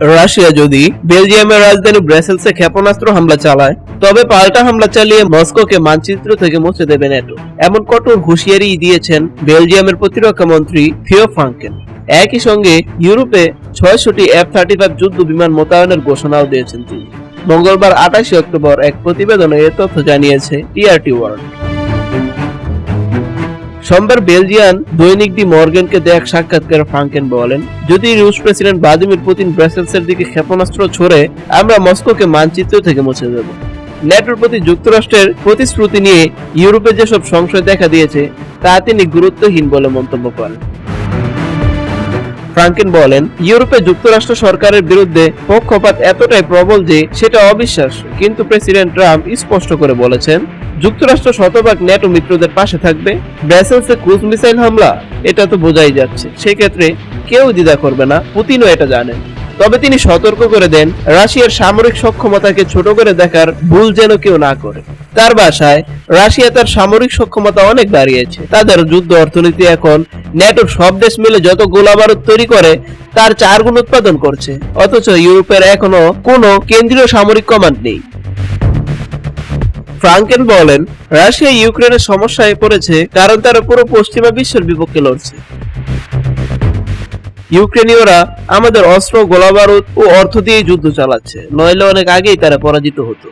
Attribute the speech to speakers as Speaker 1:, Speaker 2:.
Speaker 1: Russia যদি বেলজিয়ামের রাজধানী ব্রাসেলসে ক্ষেপণাস্ত্র হামলা চালায়, তবে পাল্টা হামলা চালিয়ে মস্কোকে মানচিত্র থেকে মুছে দেবে নেটো এমন কঠোর হুঁশিয়ারি দিয়েছেন বেলজিয়ামের প্রতিরক্ষা মন্ত্রী থিও ফ্রাঙ্কেন। একই সঙ্গে ইউরোপে ছয়শটি এফ থার্টি ফাইভ যুদ্ধ বিমান মোতায়েনের ঘোষণাও দিয়েছেন তিনি। মঙ্গলবার আঠাশে অক্টোবর এক প্রতিবেদনে এ তথ্য জানিয়েছে টিআরটি ওয়ার্ল্ড। সোমবার বেলজিয়ান দৈনিক ডি মর্গেনকে দেয়া এক সাক্ষাৎকারে ফ্রাঙ্কেন বলেন, যদি রুশ প্রেসিডেন্ট ভ্লাদিমির পুতিন ব্রাসেলসের দিকে ক্ষেপণাস্ত্র ছোড়ে, আমরা মস্কোকে মানচিত্র থেকে মুছে দেব। ন্যাটোর প্রতি যুক্তরাষ্ট্রের প্রতিশ্রুতি নিয়ে ইউরোপে যেসব সংশয় দেখা দিয়েছে, তা তিনি গুরুত্বহীন বলে মন্তব্য করেন। ফ্রাঙ্কেন বলেন, ইউরোপে যুক্তরাষ্ট্র সরকারের বিরুদ্ধে পক্ষপাত এতটাই প্রবল যে সেটা অবিশ্বাস কিন্তু প্রেসিডেন্ট ট্রাম্প স্পষ্ট করে বলেছেন, যুক্তরাষ্ট্র শতভাগ ন্যাটো মিত্রদের পাশে থাকবে। ব্রাসেলসে ক্রুজ মিসাইল হামলা, এটা তো বোঝাই যাচ্ছে। সেক্ষেত্রে কেউ দ্বিধা করবে না। পুতিনও এটা জানেন। তবে তিনি সতর্ক করে দেন, রাশিয়ার সামরিক সক্ষমতাকে ছোট করে দেখার ভুল যেন কেউ না করে। তার বাসায় রাশিয়া তার সামরিক সক্ষমতা অনেক বাড়িয়েছে। তাদের যুদ্ধ অর্থনীতি এখন ন্যাটোর সব দেশ মিলে যত গোলাবারুদ তৈরি করে, তার চার গুণ উৎপাদন করছে। অথচ ইউরোপের এখনও কোনো কেন্দ্রীয় সামরিক কমান্ড নেই। ফ্রাঙ্কেন বলেন, রাশিয়া ইউক্রেনের সমস্যায় পড়েছে কারণ তারা পুরো পশ্চিমা বিশ্বের বিপক্ষে লড়ছে। ইউক্রেনীয়রা আমাদের অস্ত্র, গোলাবারুদ ও অর্থ দিয়ে যুদ্ধ চালাচ্ছে। নইলে অনেক আগেই তারা পরাজিত হতো।